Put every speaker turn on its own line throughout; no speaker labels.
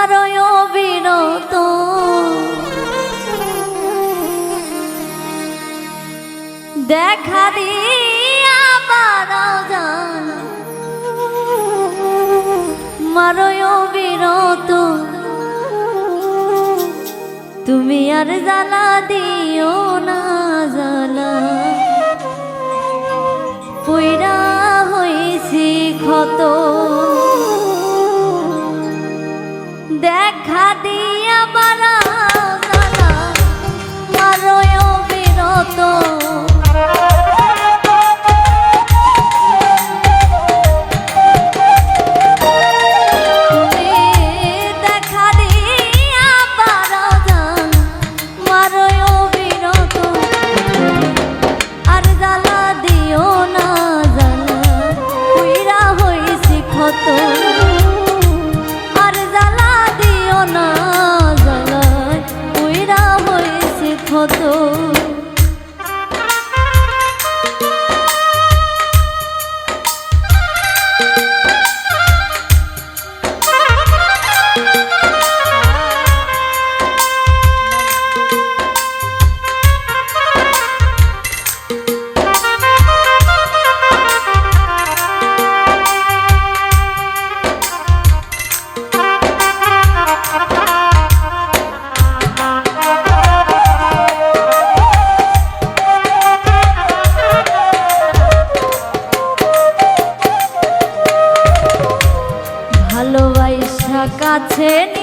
তোমার অবিরত দেখা দিয়া বারাও জানা। মারয় অবিরত তুমি আর জ্বালা দিও না, জ্বালা। পুইরা হয়েছি ক্ষত। দেখা দিয়া বারা কাছে নি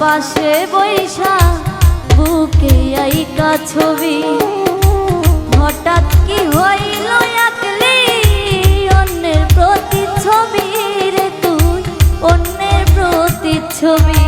পাশে বৈশা, বুকে আইকা ছবি। হঠাৎ কি হইল একলি অন্যের প্রতি ছবি রে তুই, অন্যের প্রতি ছবি